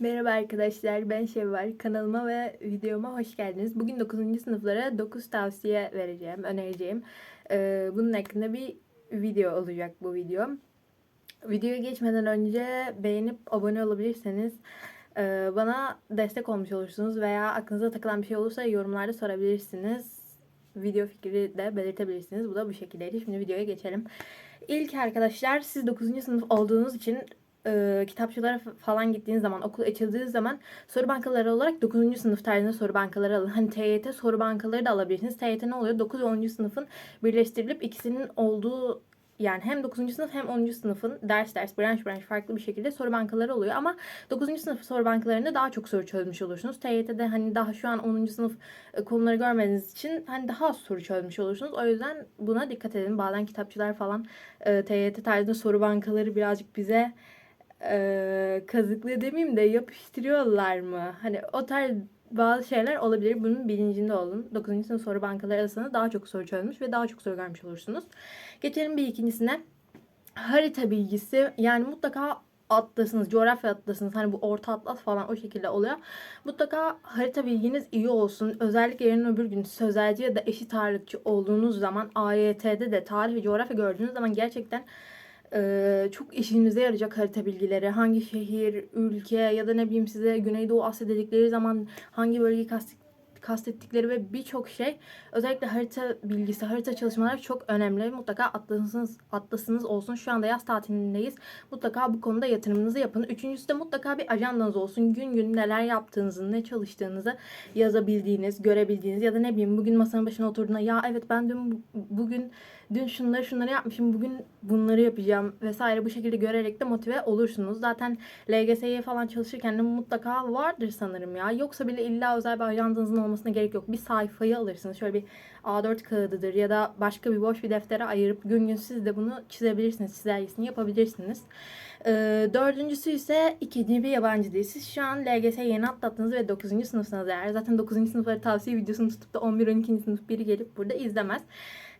Merhaba arkadaşlar, ben Şevval. Kanalıma ve videoma hoş geldiniz. Bugün 9. sınıflara 9 tavsiye vereceğim, önereceğim. Ee, bunun hakkında bir video olacak bu video. Videoya geçmeden önce beğenip abone olabilirseniz e, bana destek olmuş olursunuz veya aklınıza takılan bir şey olursa yorumlarda sorabilirsiniz. Video fikri de belirtebilirsiniz. Bu da bu şekildeydi. Şimdi videoya geçelim. İlk arkadaşlar siz 9. sınıf olduğunuz için e, kitapçılara falan gittiğiniz zaman, okul açıldığı zaman soru bankaları olarak 9. sınıf tarzında soru bankaları alın. Hani TYT soru bankaları da alabilirsiniz. TYT ne oluyor? 9 ve 10. sınıfın birleştirilip ikisinin olduğu yani hem 9. sınıf hem 10. sınıfın ders ders, branş branş farklı bir şekilde soru bankaları oluyor. Ama 9. sınıf soru bankalarında daha çok soru çözmüş olursunuz. TYT'de hani daha şu an 10. sınıf e, konuları görmediğiniz için hani daha az soru çözmüş olursunuz. O yüzden buna dikkat edin. Bazen kitapçılar falan e, TYT tarzında soru bankaları birazcık bize e, kazıklı demeyeyim de yapıştırıyorlar mı? Hani o tarz bazı şeyler olabilir. Bunun bilincinde olun. 9. sınıf soru bankaları arasında daha çok soru çözmüş ve daha çok soru görmüş olursunuz. Geçelim bir ikincisine. Harita bilgisi yani mutlaka atlasınız, coğrafya atlasınız. Hani bu orta atlas falan o şekilde oluyor. Mutlaka harita bilginiz iyi olsun. Özellikle yarın öbür gün sözelci ya da eşit ağırlıkçı olduğunuz zaman AYT'de de tarih ve coğrafya gördüğünüz zaman gerçekten ee, çok işinize yarayacak harita bilgileri. Hangi şehir, ülke ya da ne bileyim size Güneydoğu Asya dedikleri zaman hangi bölgeyi kast kastettikleri ve birçok şey özellikle harita bilgisi, harita çalışmaları çok önemli. Mutlaka atlasınız, atlasınız olsun. Şu anda yaz tatilindeyiz. Mutlaka bu konuda yatırımınızı yapın. Üçüncüsü de mutlaka bir ajandanız olsun. Gün gün neler yaptığınızı, ne çalıştığınızı yazabildiğiniz, görebildiğiniz ya da ne bileyim bugün masanın başına oturduğunda ya evet ben dün bugün dün şunları şunları yapmışım bugün bunları yapacağım vesaire bu şekilde görerek de motive olursunuz. Zaten LGS'ye falan çalışırken de mutlaka vardır sanırım ya. Yoksa bile illa özel bir ajandanızın olmasına gerek yok. Bir sayfayı alırsınız. Şöyle bir A4 kağıdıdır ya da başka bir boş bir deftere ayırıp gün gün siz de bunu çizebilirsiniz. Çizelgesini yapabilirsiniz. Ee, dördüncüsü ise ikinci bir yabancı dil. Siz şu an LGS yeni atlattınız ve 9. sınıfsınız eğer. Zaten 9. sınıfları tavsiye videosunu tutup da 11-12. sınıf biri gelip burada izlemez.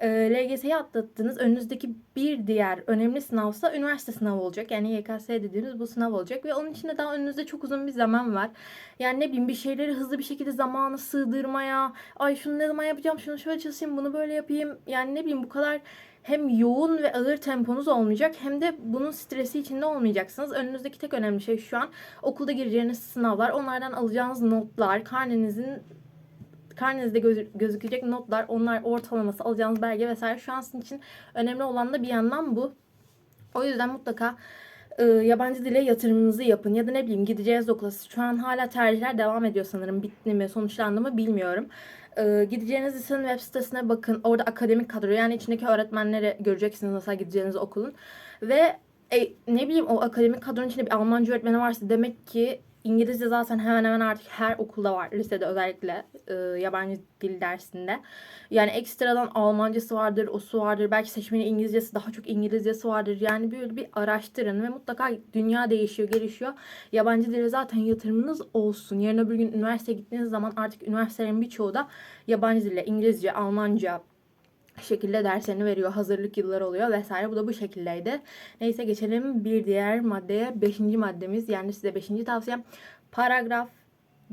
Ee, LGS'yi atlattınız. Önünüzdeki bir diğer önemli sınavsa üniversite sınavı olacak. Yani YKS dediğimiz bu sınav olacak. Ve onun içinde daha önünüzde çok uzun bir zaman var. Yani ne bileyim bir şeyleri hızlı bir şekilde zamanı sığdırmaya, ay şunu ne zaman yapacağım, şunu şöyle çalışayım, bunu böyle yapayım. Yani ne bileyim bu kadar hem yoğun ve ağır temponuz olmayacak hem de bunun stresi içinde olmayacaksınız. Önünüzdeki tek önemli şey şu an okulda gireceğiniz sınavlar, onlardan alacağınız notlar, karnenizin karnenizde göz- gözükecek notlar, onlar ortalaması, alacağınız belge vesaire şu an sizin için önemli olan da bir yandan bu. O yüzden mutlaka e, yabancı dile yatırımınızı yapın. Ya da ne bileyim gideceğiniz okula. Şu an hala tercihler devam ediyor sanırım. Bitti mi, sonuçlandı mı bilmiyorum. E, gideceğiniz lisenin web sitesine bakın. Orada akademik kadro yani içindeki öğretmenleri göreceksiniz mesela gideceğiniz okulun. Ve e, ne bileyim o akademik kadronun içinde bir Almanca öğretmeni varsa demek ki İngilizce zaten hemen hemen artık her okulda var. Lisede özellikle e, yabancı dil dersinde. Yani ekstradan Almancası vardır, o su vardır. Belki seçmeni İngilizcesi, daha çok İngilizcesi vardır. Yani böyle bir araştırın ve mutlaka dünya değişiyor, gelişiyor. Yabancı dile zaten yatırımınız olsun. Yarın öbür gün üniversiteye gittiğiniz zaman artık üniversitelerin birçoğu da yabancı dille, İngilizce, Almanca, şekilde derslerini veriyor. Hazırlık yılları oluyor vesaire. Bu da bu şekildeydi. Neyse geçelim bir diğer maddeye. Beşinci maddemiz yani size beşinci tavsiyem paragraf,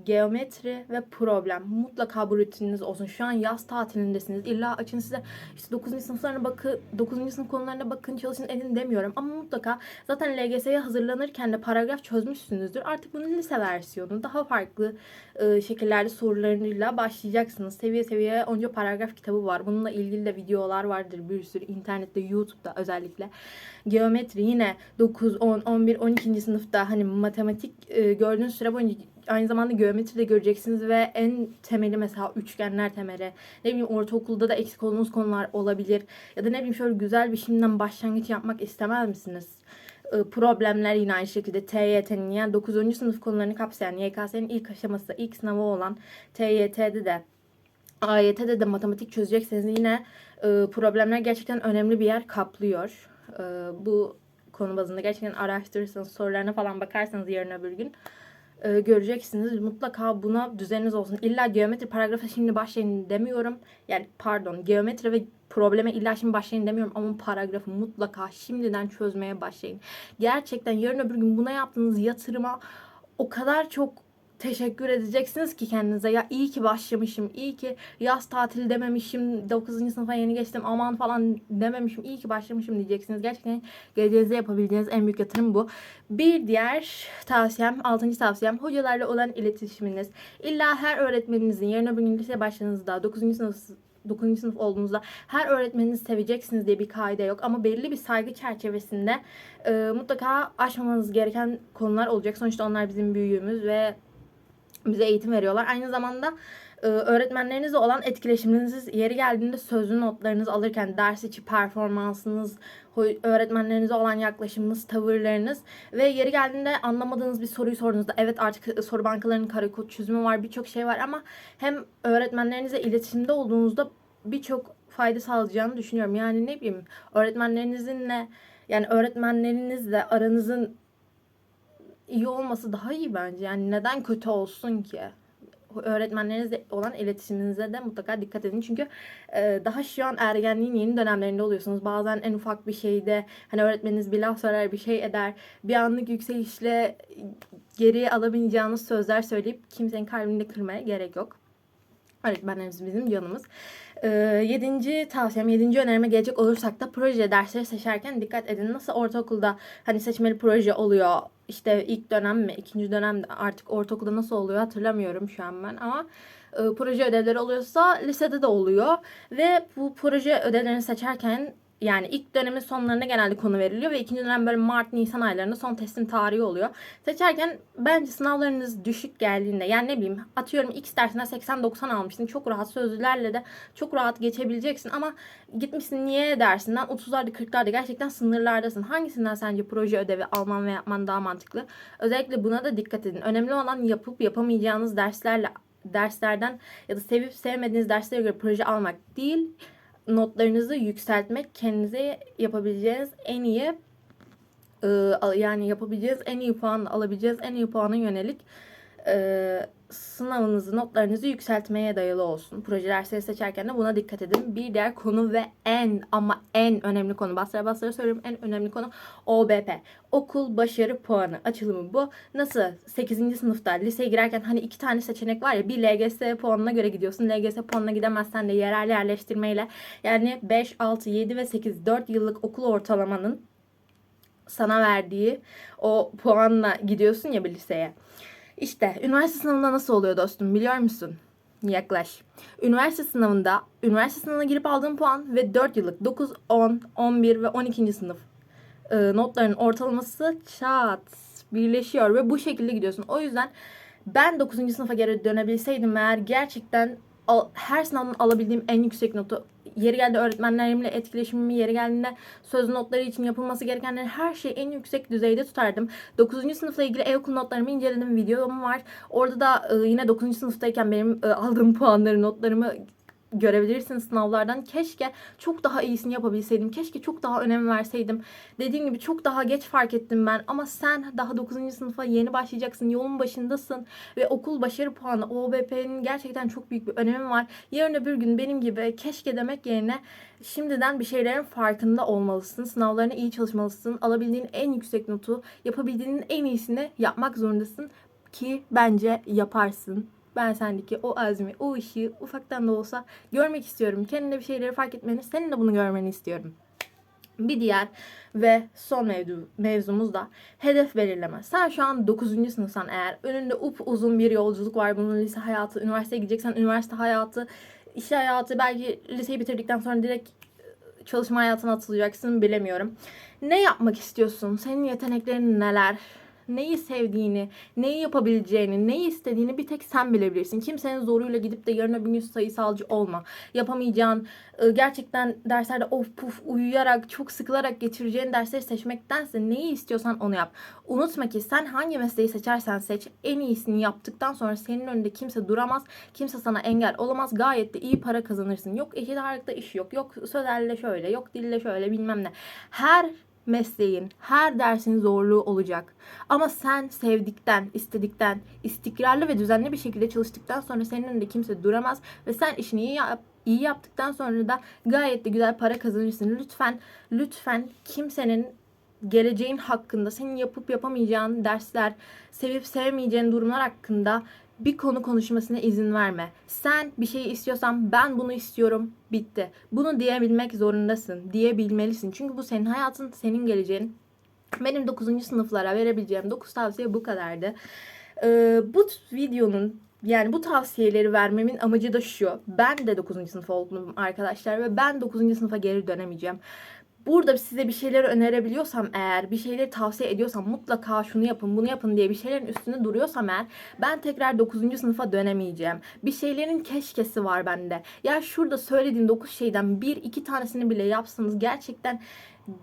geometri ve problem. Mutlaka bu rutininiz olsun. Şu an yaz tatilindesiniz. İlla açın size işte 9. sınıflarına bakın, 9. sınıf konularına bakın, çalışın edin demiyorum. Ama mutlaka zaten LGS'ye hazırlanırken de paragraf çözmüşsünüzdür. Artık bunun lise versiyonu. Daha farklı e, şekillerde sorularıyla başlayacaksınız. Seviye seviye onca paragraf kitabı var. Bununla ilgili de videolar vardır bir sürü. internette, YouTube'da özellikle. Geometri yine 9, 10, 11, 12. sınıfta hani matematik e, gördüğünüz süre boyunca aynı zamanda geometri de göreceksiniz ve en temeli mesela üçgenler temeli. Ne bileyim ortaokulda da eksik olduğunuz konular olabilir. Ya da ne bileyim şöyle güzel bir şimdiden başlangıç yapmak istemez misiniz? Problemler yine aynı şekilde TYT'nin yani 9. sınıf konularını kapsayan YKS'nin ilk aşaması, ilk sınavı olan TYT'de de AYT'de de matematik çözecekseniz yine e, problemler gerçekten önemli bir yer kaplıyor. Bu konu bazında gerçekten araştırırsanız, sorularına falan bakarsanız yarın öbür gün e, göreceksiniz. Mutlaka buna düzeniniz olsun. İlla geometri paragrafa şimdi başlayın demiyorum. Yani pardon geometri ve probleme illa şimdi başlayın demiyorum ama paragrafı mutlaka şimdiden çözmeye başlayın. Gerçekten yarın öbür gün buna yaptığınız yatırıma o kadar çok teşekkür edeceksiniz ki kendinize. Ya iyi ki başlamışım. iyi ki yaz tatili dememişim. 9. sınıfa yeni geçtim. Aman falan dememişim. iyi ki başlamışım diyeceksiniz. Gerçekten geleceğinize yapabileceğiniz en büyük yatırım bu. Bir diğer tavsiyem, 6. tavsiyem hocalarla olan iletişiminiz. İlla her öğretmeninizin yarın öbür gün liseye başladığınızda 9. sınıf 9. sınıf olduğunuzda her öğretmeninizi seveceksiniz diye bir kaide yok. Ama belli bir saygı çerçevesinde e, mutlaka aşmamanız gereken konular olacak. Sonuçta onlar bizim büyüğümüz ve bize eğitim veriyorlar. Aynı zamanda e, öğretmenlerinizle olan etkileşiminiz yeri geldiğinde sözlü notlarınız alırken ders içi performansınız, öğretmenlerinize olan yaklaşımınız, tavırlarınız ve yeri geldiğinde anlamadığınız bir soruyu sorduğunuzda evet artık soru bankalarının karekod çözümü var, birçok şey var ama hem öğretmenlerinize iletişimde olduğunuzda birçok fayda sağlayacağını düşünüyorum. Yani ne bileyim öğretmenlerinizle yani öğretmenlerinizle aranızın iyi olması daha iyi bence. Yani neden kötü olsun ki? Öğretmenlerinizle olan iletişiminize de mutlaka dikkat edin. Çünkü e, daha şu an ergenliğin yeni dönemlerinde oluyorsunuz. Bazen en ufak bir şeyde hani öğretmeniniz bir laf söyler, bir şey eder. Bir anlık yükselişle geriye alamayacağınız sözler söyleyip kimsenin kalbini kırmaya gerek yok. Öğretmenlerimiz bizim canımız. Ee, yedinci tavsiyem, yedinci önerime gelecek olursak da proje dersleri seçerken dikkat edin. Nasıl ortaokulda hani seçmeli proje oluyor. İşte ilk dönem mi, ikinci dönem artık ortaokulda nasıl oluyor hatırlamıyorum şu an ben ama e, proje ödevleri oluyorsa lisede de oluyor. Ve bu proje ödevlerini seçerken yani ilk dönemin sonlarında genelde konu veriliyor ve ikinci dönem böyle Mart, Nisan aylarında son teslim tarihi oluyor. Seçerken bence sınavlarınız düşük geldiğinde yani ne bileyim atıyorum X dersine 80-90 almışsın. Çok rahat sözlülerle de çok rahat geçebileceksin ama gitmişsin niye dersinden 30'larda 40'larda gerçekten sınırlardasın. Hangisinden sence proje ödevi alman ve yapman daha mantıklı? Özellikle buna da dikkat edin. Önemli olan yapıp yapamayacağınız derslerle derslerden ya da sevip sevmediğiniz derslere göre proje almak değil notlarınızı yükseltmek kendinize yapabileceğiniz en iyi e, yani yapabileceğiniz en iyi puan alabileceğiniz en iyi puana yönelik e, sınavınızı notlarınızı yükseltmeye dayalı olsun. Proje dersleri seçerken de buna dikkat edin. Bir diğer konu ve en ama en önemli konu bastıra bastıra söylüyorum en önemli konu OBP. Okul başarı puanı açılımı bu. Nasıl 8. sınıfta liseye girerken hani iki tane seçenek var ya bir LGS puanına göre gidiyorsun. LGS puanına gidemezsen de yerel yerleştirmeyle yani 5, 6, 7 ve 8 4 yıllık okul ortalamanın sana verdiği o puanla gidiyorsun ya bir liseye. İşte üniversite sınavında nasıl oluyor dostum biliyor musun? Yaklaş. Üniversite sınavında üniversite sınavına girip aldığın puan ve 4 yıllık 9, 10, 11 ve 12. sınıf e, notların ortalaması çat birleşiyor ve bu şekilde gidiyorsun. O yüzden ben 9. sınıfa geri dönebilseydim eğer gerçekten her sınavdan alabildiğim en yüksek notu yeri geldi öğretmenlerimle etkileşimimi yeri geldiğinde söz notları için yapılması gerekenleri her şeyi en yüksek düzeyde tutardım. 9. sınıfla ilgili e-okul notlarımı inceledim. Videom var. Orada da yine 9. sınıftayken benim aldığım puanları, notlarımı görebilirsiniz sınavlardan. Keşke çok daha iyisini yapabilseydim. Keşke çok daha önem verseydim. Dediğim gibi çok daha geç fark ettim ben. Ama sen daha 9. sınıfa yeni başlayacaksın. Yolun başındasın. Ve okul başarı puanı OBP'nin gerçekten çok büyük bir önemi var. Yarın öbür gün benim gibi keşke demek yerine şimdiden bir şeylerin farkında olmalısın. Sınavlarına iyi çalışmalısın. Alabildiğin en yüksek notu, yapabildiğinin en iyisini yapmak zorundasın ki bence yaparsın. Ben sendeki o azmi, o ışığı ufaktan da olsa görmek istiyorum. Kendine bir şeyleri fark etmeni, senin de bunu görmeni istiyorum. Bir diğer ve son mevzu, mevzumuz da hedef belirleme. Sen şu an 9. sınıfsan eğer önünde up uzun bir yolculuk var. Bunun lise hayatı, üniversiteye gideceksen üniversite hayatı, iş hayatı, belki liseyi bitirdikten sonra direkt çalışma hayatına atılacaksın bilemiyorum. Ne yapmak istiyorsun? Senin yeteneklerin neler? Neyi sevdiğini, neyi yapabileceğini, neyi istediğini bir tek sen bilebilirsin. Kimsenin zoruyla gidip de yarın öbür gün sayısalcı olma. Yapamayacağın, ıı, gerçekten derslerde of puf uyuyarak, çok sıkılarak geçireceğin dersleri seçmektense neyi istiyorsan onu yap. Unutma ki sen hangi mesleği seçersen seç, en iyisini yaptıktan sonra senin önünde kimse duramaz, kimse sana engel olamaz. Gayet de iyi para kazanırsın. Yok eşit ağırlıkta iş yok, yok sözelle şöyle, yok dille şöyle bilmem ne. Her mesleğin, her dersin zorluğu olacak. Ama sen sevdikten, istedikten, istikrarlı ve düzenli bir şekilde çalıştıktan sonra senin önünde kimse duramaz ve sen işini iyi yap, iyi yaptıktan sonra da gayet de güzel para kazanırsın. Lütfen, lütfen kimsenin geleceğin hakkında, senin yapıp yapamayacağın dersler, sevip sevmeyeceğin durumlar hakkında bir konu konuşmasına izin verme. Sen bir şey istiyorsan ben bunu istiyorum bitti. Bunu diyebilmek zorundasın. Diyebilmelisin. Çünkü bu senin hayatın, senin geleceğin. Benim 9. sınıflara verebileceğim 9 tavsiye bu kadardı. Ee, bu videonun yani bu tavsiyeleri vermemin amacı da şu. Ben de 9. sınıf oldum arkadaşlar ve ben 9. sınıfa geri dönemeyeceğim. Burada size bir şeyleri önerebiliyorsam eğer, bir şeyleri tavsiye ediyorsam mutlaka şunu yapın, bunu yapın diye bir şeylerin üstünde duruyorsam eğer ben tekrar 9. sınıfa dönemeyeceğim. Bir şeylerin keşkesi var bende. Ya şurada söylediğim 9 şeyden bir iki tanesini bile yapsanız gerçekten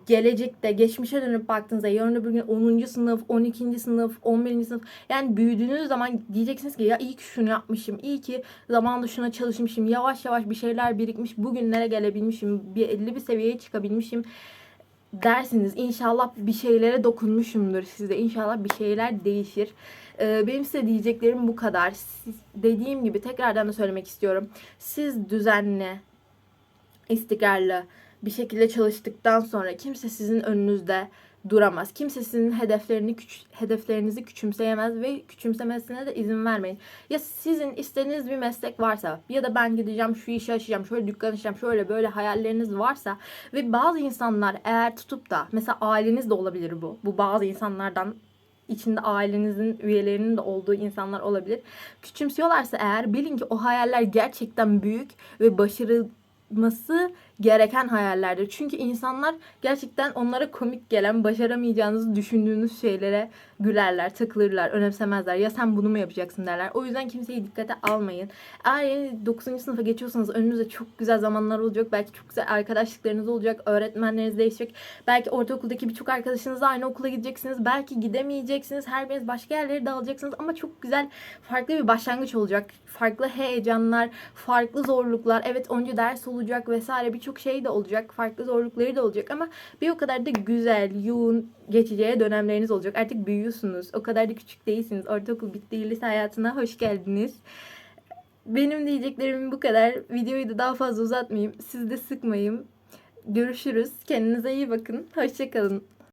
gelecekte geçmişe dönüp baktığınızda yarın öbür gün 10. sınıf, 12. sınıf, 11. sınıf yani büyüdüğünüz zaman diyeceksiniz ki ya iyi ki şunu yapmışım, iyi ki zamanında şuna çalışmışım, yavaş yavaş bir şeyler birikmiş, bugünlere gelebilmişim, bir 50 bir seviyeye çıkabilmişim dersiniz. İnşallah bir şeylere dokunmuşumdur size. İnşallah bir şeyler değişir. Ee, benim size diyeceklerim bu kadar. Siz, dediğim gibi tekrardan da söylemek istiyorum. Siz düzenli, istikrarlı bir şekilde çalıştıktan sonra kimse sizin önünüzde duramaz. Kimse sizin hedeflerini küç- hedeflerinizi küçümseyemez ve küçümsemesine de izin vermeyin. Ya sizin istediğiniz bir meslek varsa ya da ben gideceğim şu işi açacağım, şöyle dükkan açacağım, şöyle böyle hayalleriniz varsa ve bazı insanlar eğer tutup da mesela aileniz de olabilir bu. Bu bazı insanlardan içinde ailenizin üyelerinin de olduğu insanlar olabilir. Küçümsüyorlarsa eğer bilin ki o hayaller gerçekten büyük ve başarılması gereken hayallerdir. Çünkü insanlar gerçekten onlara komik gelen, başaramayacağınızı düşündüğünüz şeylere gülerler, takılırlar, önemsemezler. Ya sen bunu mu yapacaksın derler. O yüzden kimseyi dikkate almayın. Eğer yeni 9. sınıfa geçiyorsanız önünüzde çok güzel zamanlar olacak. Belki çok güzel arkadaşlıklarınız olacak. Öğretmenleriniz değişecek. Belki ortaokuldaki birçok arkadaşınızla aynı okula gideceksiniz. Belki gidemeyeceksiniz. Her biriniz başka yerlere dağılacaksınız. Ama çok güzel, farklı bir başlangıç olacak. Farklı heyecanlar, farklı zorluklar. Evet onca ders olacak vesaire birçok şey de olacak. Farklı zorlukları da olacak ama bir o kadar da güzel, yoğun geçeceği dönemleriniz olacak. Artık büyüyorsunuz. O kadar da küçük değilsiniz. Ortaokul bitti. Lise hayatına hoş geldiniz. Benim diyeceklerim bu kadar. Videoyu da daha fazla uzatmayayım. Sizi de sıkmayayım. Görüşürüz. Kendinize iyi bakın. Hoşçakalın.